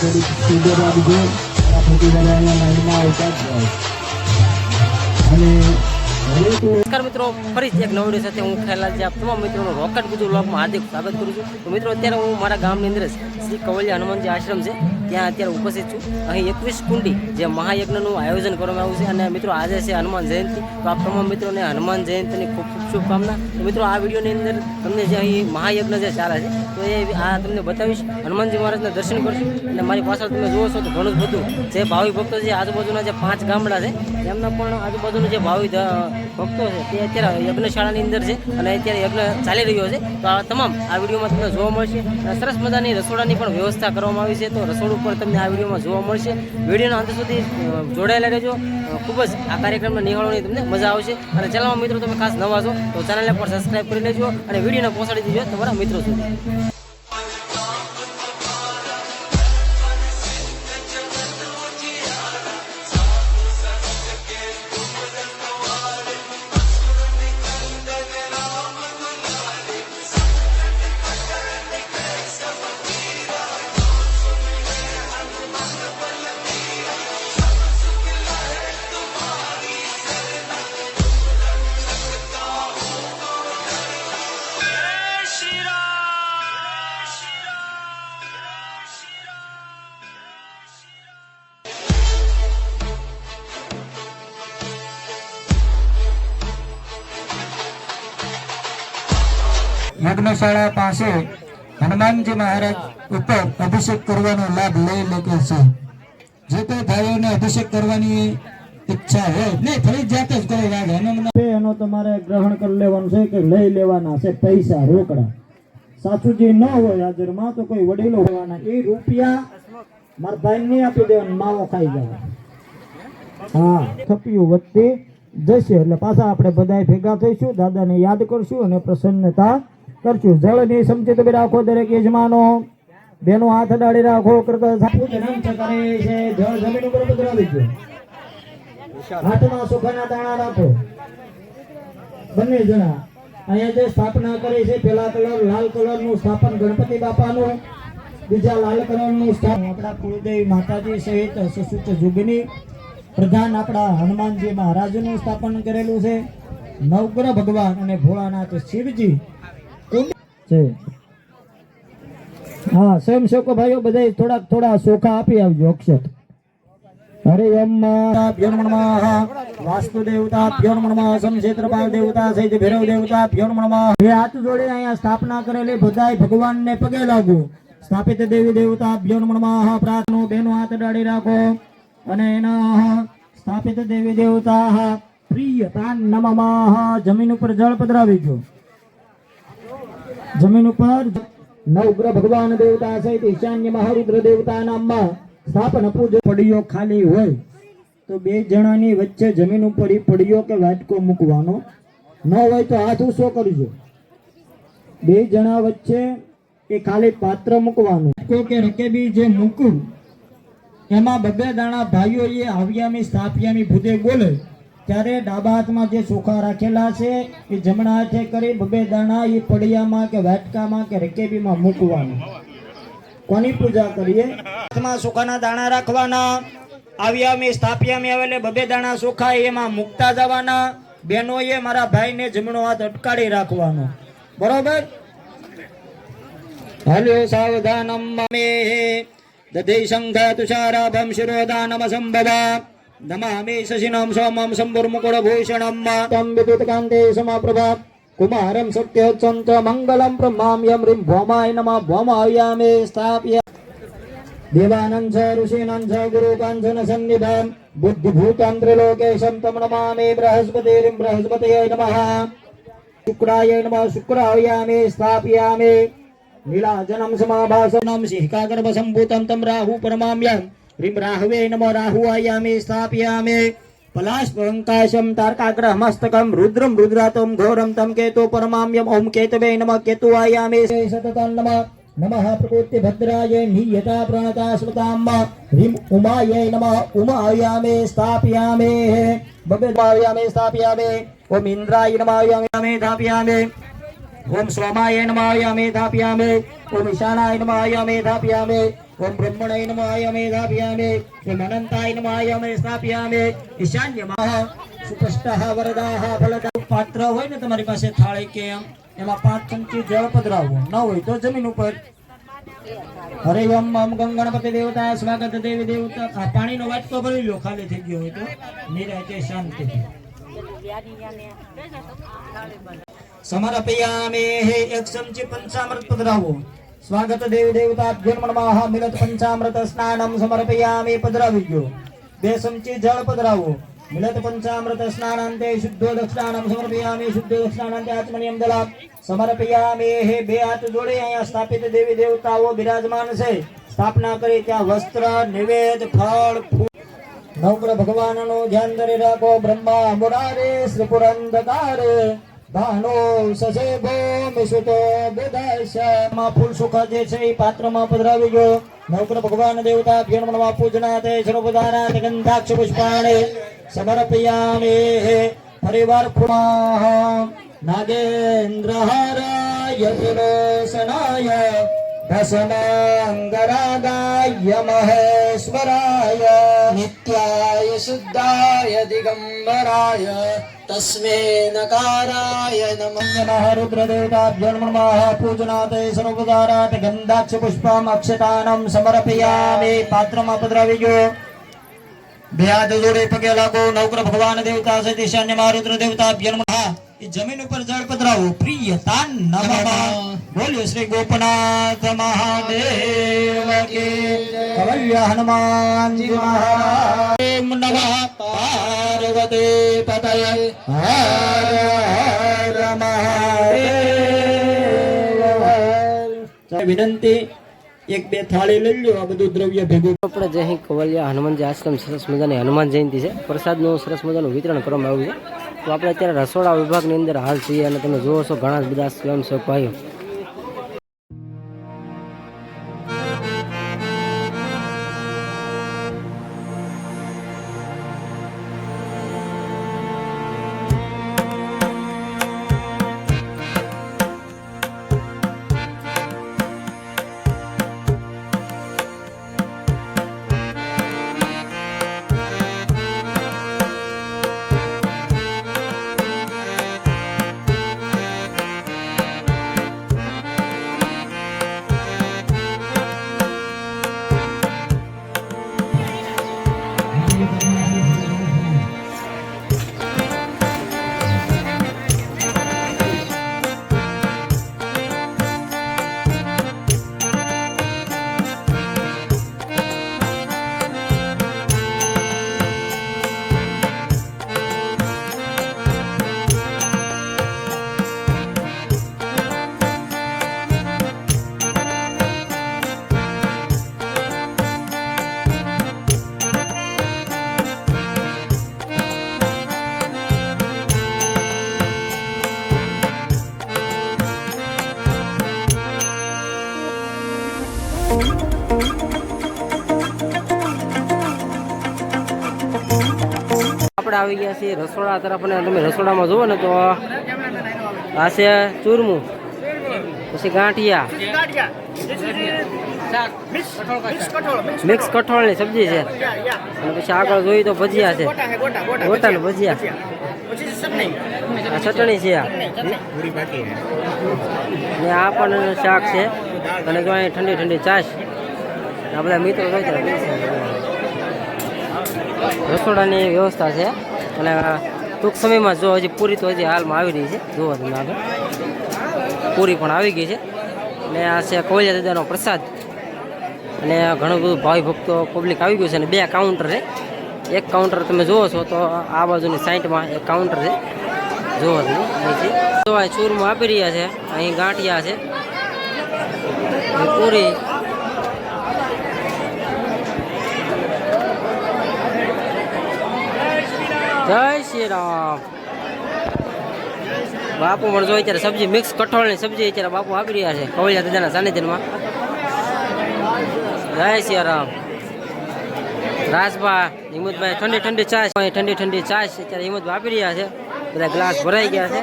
થોડી આપી દો ફટાફટી બધા અહીંયા લાઈનમાં આવતા જ જાય અને નમસ્કાર મિત્રો ફરીથી એક નવડી સાથે હું ખેલા આપ તમામ મિત્રોનો રોકેટ ગુજુ બ્લોકમાં હાર્દિક સ્વાગત કરું છું. તો મિત્રો, અત્યારે હું મારા ગામની અંદર શ્રી કવલિયા હનુમાનજી આશ્રમ છે. ત્યાં અત્યારે ઉપસ્થિત છું. અહીં એકવીસ કુંડી જે મહાયજ્ઞનું આયોજન કરવામાં આવ્યું છે. અને મિત્રો, આજે છે હનુમાન જયંતિ. તો આપ તમામ મિત્રોને હનુમાન જયંતિની ખૂબ શુભકામના. તો મિત્રો, આ વિડીયોની અંદર તમને જે અહીં મહાયજ્ઞ જે ચાલે છે, તો એ આ તમને બતાવીશ. હનુમાનજી મહારાજના દર્શન કરશું. અને મારી પાછળ તમે જુઓ છો તો ઘણું જ બધું જે ભાવિ ભક્તો છે, આજુબાજુના જે પાંચ ગામડા છે, એમના પણ આજુબાજુનું જે ભાવિ ભક્તો છે, તે અત્યારે યજ્ઞશાળાની અંદર છે અને અત્યારે યજ્ઞ ચાલી રહ્યો છે. તો આ તમામ આ વિડીયોમાં તમને જોવા મળશે. અને સરસ મજાની રસોડાની પણ વ્યવસ્થા કરવામાં આવી છે. તો રસોડું પણ તમને આ વિડીયોમાં જોવા મળશે. વિડીયોના અંત સુધી જોડાયેલા રહેજો. ખૂબ જ આ કાર્યક્રમને નિહાળવાની તમને મજા આવશે. અને ચેનલમાં મિત્રો, તમે ખાસ નવા છો તો ચેનલને પણ સબસ્ક્રાઈબ કરી લેજો અને વિડીયોને પહોંચાડી દેજો તમારા મિત્રો સુધી. યજ્ઞશાળા પાસે હનુમાનજી મહારાજ ઉપર અભિષેક કરવાનો લાભ લઈ શકે છે. જે કોઈ ભાઈઓને અભિષેક કરવાની ઈચ્છા હોય, નહીં થઈ જાતે જ કોઈ હનુમાન એનો તમારે ગ્રહણ કરી લેવાનું છે કે લઈ લેવાના છે પૈસા રોકડા. સાચું ન હોય હાજરમાં તો કોઈ વડીલો હોવાના એ રૂપિયા મારા ભાઈ નહીં આપી દેવાનું, માવો ખાઈ જાય હા થપ્યું વધતી જશે એટલે પાછા આપણે બધા ભેગા થઈશું, દાદાને યાદ કરશું અને પ્રસન્નતા કરશું. જળની સમચિત રાખો દરેક યજમાનો. બેનો હાથ અડાડી રાખો, કરતા છે જળ જમીન ઉપર પધરાવી દો હાથમાં સુખાના દાણા રાખો. બંને જણા. અહીંયા જે સ્થાપના કરી છે, પેલા કલર, લાલ કલરનું સ્થાપન ગણપતિ બાપાનું. બીજા લાલ કલરનું સ્થાપન આપણા કુળદેવી માતાજી સહિત સસુચ જુગની પ્રધાન આપણા હનુમાનજી મહારાજનું સ્થાપન કરેલું છે. નવગ્રહ ભગવાન અને ભોળાનાથ શિવજી છે હા સ્વયંસેવકો ભાઈઓ બધા થોડાક, થોડા સોખા આપી આવજો, અક્ષત. હરે નમઃ વાસ્તુ નમઃ સમક્ષેત્રપાલ દેવતા સહિત ભૈરવ દેવતા નમઃ બે હાથ જોડે અહીંયા સ્થાપના કરેલી, બધાય ભગવાનને પગે લાગુ. સ્થાપિત દેવી દેવતા, ભ્યો નમઃ પ્રાર્થનો, બેનો હાથ ડાળી રાખો. અને એના સ્થાપિત દેવી દેવતા પ્રિય પ્રાણ નમઃ જમીન ઉપર જળ પધરાવી જો જમીન ઉપર નવગ્રહ ભગવાન દેવતા સહિત ઈશાન્ય મહારુદ્ર દેવતા નામમાં સ્થાપન પૂજન પડીઓ ખાલી હોય તો બે જણાની વચ્ચે જમીન ઉપર પડીઓ કે વાટકો મૂકવાનો. ન હોય તો હાથ ઊંચો કરજો. બે જણા વચ્ચે એ ખાલી પાત્ર મૂકવાનું. વાટકો કે રકેબી જે મૂકું, એમાં બબે દાણા ભાઈઓ એ આવ્યામી, સ્થાપ્યામી ભૂતે બોલે ત્યારે ડાબા હાથમાં જે સુખા રાખેલા છે, એ જમણા હાથે કરી બબે દાણા એ પડિયામાં કે વાટકામાં કે રકેબીમાં મૂકવાનું. કોની પૂજા કરીએ? હાથમાં સુખાના દાણા રાખવાના આવ્યામી સ્થાપ્યામી આવેલે બબે દાણા સુખા એમાં મૂકતા જવાના. બહેનોએ મારા ભાઈને જમણો હાથ અટકાડી રાખવાનો. બરોબર? હલો, સાવધાનમ મે દધે શંખ તુષારાભમ શિરોદાનમ તમ કુમારમ સત્યોત્સંત મંગલમ બ્રહ્મામ્યમ રીમ ભૌમાય નમઃ ભૌમાયામે સ્થાપ્ય દેવાનંદ ચ ઋષીનંદ ચ ગુરુ કાંચન સન્નિધાન બુદ્ધિભૂતમ ત્રિલોકેશમ તમ નમામિ બૃહસ્પતિરિમ બૃહસ્પતયે નમઃ શુક્રાય નમઃ શુક્રાયામે સ્થાપયામે નીલાજનમ સમાભાસનમ સિંહકાગર્ભ સંભૂતમ તમ રાહુ પરમામ્યમ રીમ રાહવે નમો રાહુઆયામે સ્થાપયામે પલાશપંકાશમ તારકાગ્રહ મસ્તકમ રુદ્રમ રુદ્રાતમ ઘોરમ તમ કેતો પરમામ્યમ ઓમ કેતવે નમઃ કેતુઆયામે સતતં નમઃ નમઃ પ્રકૃતિ ભદ્રાય નિયતા પ્રણતા સ્મતામ રીમ ઉમાય નમઃ ઉમાયામે સ્થાપયામે બબે ઉમાયામે સ્થાપયામે ઓમ ઇન્દ્રાય નમાયામે સ્થાપયામે ઓમ સોમાય નમાયામે નમાયામે સ્થાપયામે ઓમ બ્રહ્મણાય નમઃ આયમે દાભ્યામે ઓમ અનંતાય નમઃ આયમે સુપષ્ટાહ વરદાહ ફલદા હોય ને તમારી પાસે થાળી કે એમ, એમાં પાંચ ચમચી જળ પધરાવવું ન હોય તો જમીન ઉપર. હરે ઓમ ઓમ ગંગણપતિ દેવતા, સ્વાગત દેવી દેવતા. આ પાણીનો વાટકો ભરી લો, ખાલી થઈ ગયો હોય તો. નિરાતે શાંતિ. સમર્પયામે હે, એક ચમચી પંચામૃત પધરાવો. સ્વાગત દેવી દેવતા જન્મમાં મિલત પંચામૃત સ્નાનમ સમર્પયામે પધરાવી ગયો બે ચમચી જળ પધરાવો. મિલત પંચામૃત સ્નાનાંતે શુદ્ધો દક્ષિણાનમ સમર્પયામે શુદ્ધો દક્ષિણાંતે આત્મનિયમ દલા સમર્પયામે હે બે હાથ જોડે અહીંયા સ્થાપિત દેવી દેવતાઓ બિરાજમાન છે. સ્થાપના કરી ત્યાં વસ્ત્ર, નિવેદ, ફળ, ફૂલ. નવગ્રહ ભગવાનનો ધ્યાન ધરી રાખો. બ્રહ્મા મુરારે શ્રી ભાનો સસે ભૂમિ સુતો ફૂલ સુખ જે છે પાત્રમાં પધરાવી ગયો. નવગ્રહ ભગવાન દેવતા ભ્યણમણમાં પૂજના તે સર્વધારા તે પુષ્પાણે સમર્પયામે પરિવાર ફુમા નાગેન્દ્ર હારાય તિલોસનાય દશનાંગરાગાય મહેશ્વરાય નિત્યાય શુદ્ધાય દિગંબરાય તસ્મે નકારાય નમઃ રુદ્રદેવતાભ્યો નમઃ પૂજનાતે સર્વદારાત ગંધાક્ષ પુષ્પમ અક્ષતાનમ સમર્પયામિ પાત્રમાં પધરાવી ગયો બે હાથ જોડે પગે લાગો નવગ્રહ ભગવાન દેવતા જમીન ઉપર જળ પધરાવો. પ્રિયતાન નમઃ. બોલ્યો શ્રી ગોપનાથ મહાદેવ કે કવય હનુમાનજી ઓમ નમઃ. પાર્વતી પતય. હર હર મહાદેવ. વિનંતી. એક બે થાળી લઈ લો આ બધું દ્રવ્ય ભેગું. આપણે જે અહીં કવલિયા હનુમાનજી આશ્રમ સરસ મજાની હનુમાન જયંતિ છે. પ્રસાદનું સરસ મજાનું વિતરણ કરવામાં આવ્યું છે. તો આપણે અત્યારે રસોડા વિભાગની અંદર હાલ છીએ અને તમે જુઓ છો ઘણા બધા સ્વયંસેવક ભાઈઓ. આવી ગયા છીએ. રસોડા તરફ અને તમે રસોડામાં જુઓ ને તો આ છે ચૂરમું, પછી ગાંઠિયા, મિક્સ કઠોળની સબ્જી છે. અને પછી આગળ જોઈએ તો ભજીયા છે. ગોટા ને ભજીયા. ચટણી છે ને આ પણ શાક છે. અને જો અહીં ઠંડી ઠંડી ચાશ આ બધા મિત્રો. રસોડાની વ્યવસ્થા છે. અને ટૂંક સમયમાં જો હજી પૂરી તો હજી હાલમાં આવી રહી છે. જુઓ આગળ. પૂરી પણ આવી ગઈ છે. અને આ છે કોલિયા દાદાનો પ્રસાદ. અને ઘણું બધું ભાવિ ભક્તો પબ્લિક આવી ગયું છે અને બે કાઉન્ટર છે. એક કાઉન્ટર તમે જુઓ છો તો આ બાજુની સાઈડમાં એક કાઉન્ટર છે. જુઓ તમે આ ચૂરમાં આપી રહ્યા છે. અહીં ગાંઠિયા છે. પૂરી જય શ્રી રામ બાપુ પણ જો અત્યારે સબ્જી મિક્સ કઠોળની સબ્જી અત્યારે બાપુ આપી રહ્યા છે કવળિયા દાદાના સાનિધ્યમાં. જય શ્રી રામ રાજભા, હિંમતભાઈ, ઠંડી ઠંડી ચા ઠંડી ઠંડી ચા અત્યારે હિંમતભાઈ આપી રહ્યા છે. બધા ગ્લાસ ભરાઈ ગયા છે.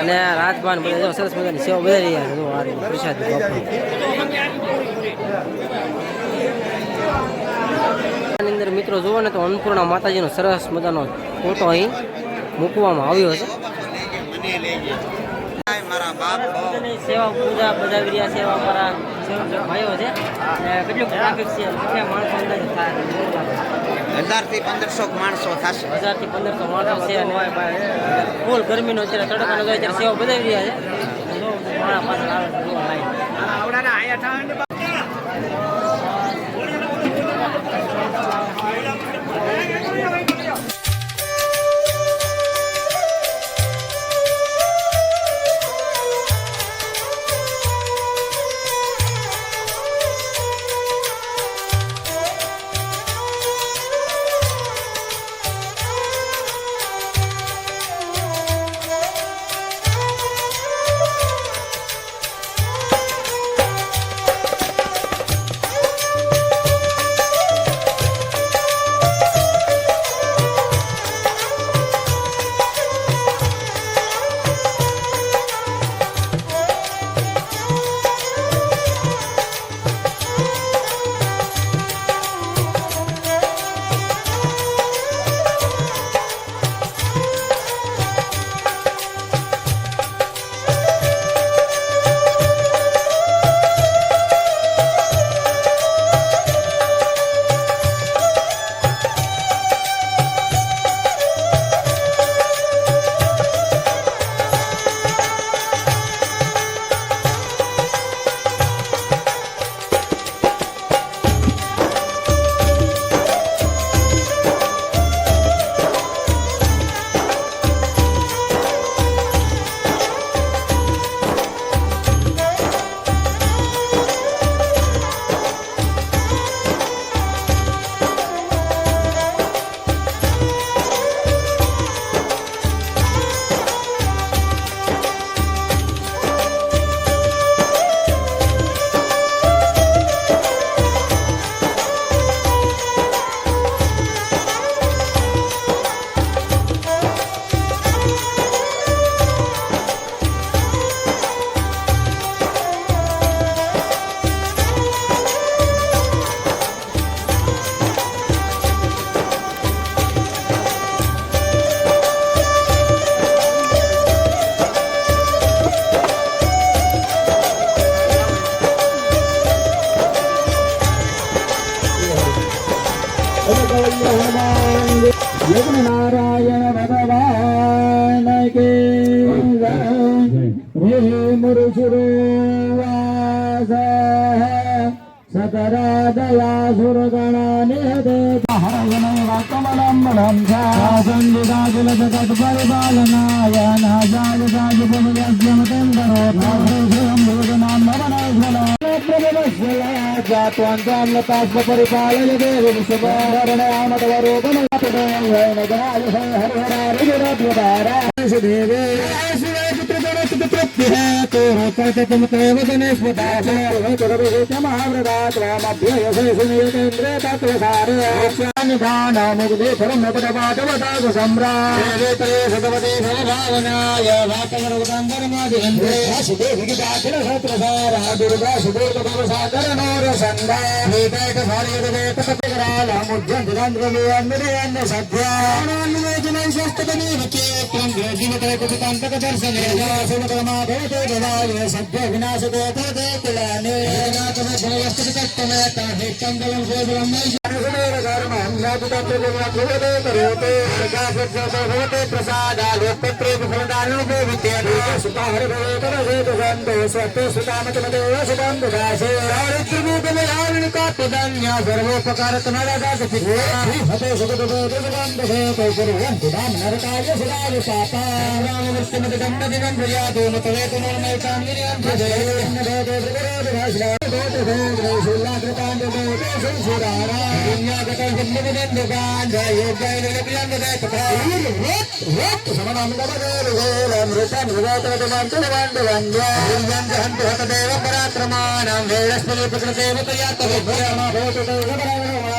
અને રાજભાન બધા સરસ મજાની સેવા બધા રહ્યા છે. પ્રસાદ મિત્રો જુઓ ને તો અન્નપૂર્ણા માતાજીનો સરસ મજાનો ફોટો અહીં મૂકવામાં આવ્યો છે. સેવા પૂજા બધા રહ્યા સેવા અમારા ભાઈઓ છે. કેટલું ટ્રાફિક છે કેટલા માણસો અંદાજે થાય પંદરસો માણસો થશે. હજારથી પંદરસો માણસો છે અને ફૂલ ગરમીનો અત્યારે તડકાનો જાય ત્યારે સેવા બધા રહ્યા છે. મારા પાછળ આવે स्वान्ताम्लतास्म परिपालय देवि सुभारणयामतवरूपमलपदयं वैनगाय हर हरारिरात्मतारा देवे సత్యాజన శాస్త్రమే జీవిత దర్శన भूते भवाय सभ्य विनाश देते ते कुलाने एकनाथ में भवस्तु तत्व में ताहे कंदलम से ब्रह्मय अनुसुमेर कर्म नाजुता तो गुणा भवते करोते प्रकाश से भवते प्रसाद आलोक प्रेम फलदानु पे विद्या सुता हर भवे कर से दुगंध सत्य सुता मत मत सुगंध दासे हरित्र रूप में हारण का पदन्या सर्वोपकार तुम्हारा दास फिरे हते सुगत दुगंध से तो सर्वं दाम नरकाय सुराय साता राम वृष्टि मत गम्म दिगं प्रिया दोनों ేవ పరాక్రమాణం వేళస్పతి ప్రకృతే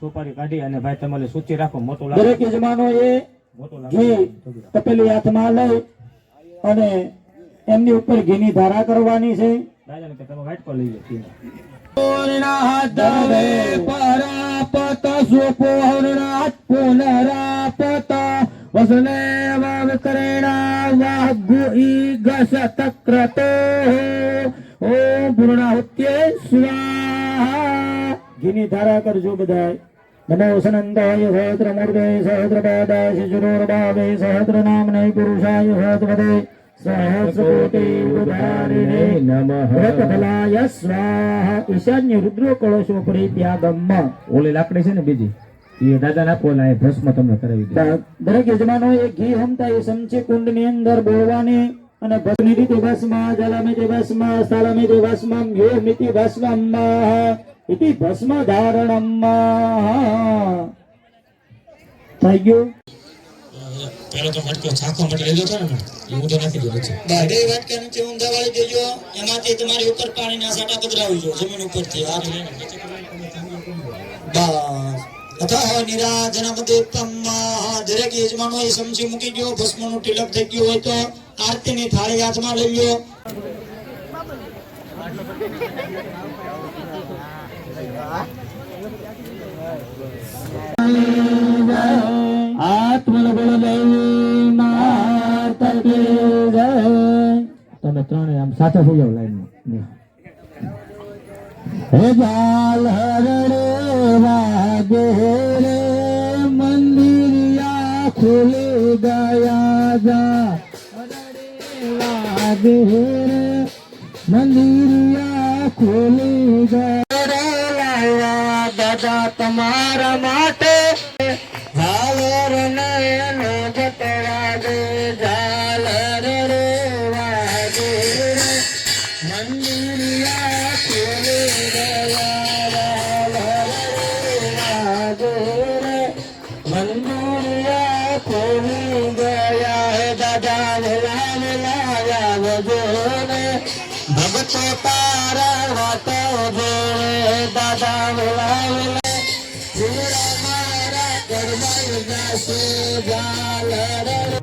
સોપારી કાઢી અને ભાઈ તમારે સૂચી રાખો મોટો લાગે. દરેક યજમાનો એ ઘી તપેલી હાથમાં લઈ અને એમની ઉપર ઘીની ધારા કરવાની છે. દાદાને કે તમે લઈ લો. પુનરાપત વસુદેવ વિકરેણા વાહગુ ઈગસ તક્રતો ઓમ પૂર્ણાહુત્યે સ્વાહા ઘીની ધારા કરજો બધાય. નમો સનંદાય સહદ્ર મૂર્તે સહદ્ર પાદાય શિશુરોર્ભાવે સહસ્ર નામને પુરુષાય, સહસ્રપદે. સહસ્ર ઉદારિણે નમઃ વ્રતફલાય સ્વાહા ઈશાન્ય રુદ્ર કળશો પરિત્યાગમ ઓલી લાકડી છે ને બીજી? એ દાદા નાખો ને આ ભસ્મ તમને કરાવી દે દરેક યજમાનો એ ઘી હમતા એ સંચી કુંડની અંદર બોલવાની અને રીતે ભસ્મ જલમિતિ ભસ્મ સ્થળમિતિ ભસ્મ યોમિતિ ભસ્મ ઇતિ ભસ્મ ધારણમ થઈ ગયું પેલો તો મટકો છાખો મટ લેજો હતો ને એ ઊંધો નાખી દીધો છે દાડે વાત કે નીચે ઊંધા વાળી દેજો એમાંથી તમારી ઉપર પાણીના સાટા પધરાવી જો જમીન ઉપરથી આ. બસ. અથઃ નિરાજન તમ્મા દરેક યજમાનો એ સમજી મૂકી ગયો ભસ્મનું તિલક થઈ ગયું હોય તો આરતીની થાળી હાથમાં લઈ લો આત્મનગુણ સાથે થઈ જાવ લાઈનમાં હે જાલ હરણે વાગે રે મંદિરિયા ખુલી ગયા જા વાગે રે મંદિરિયા ખુલી ગયા દાદા તમારા માટે જોડે દાદા વેલા વેલા જીવડા મારા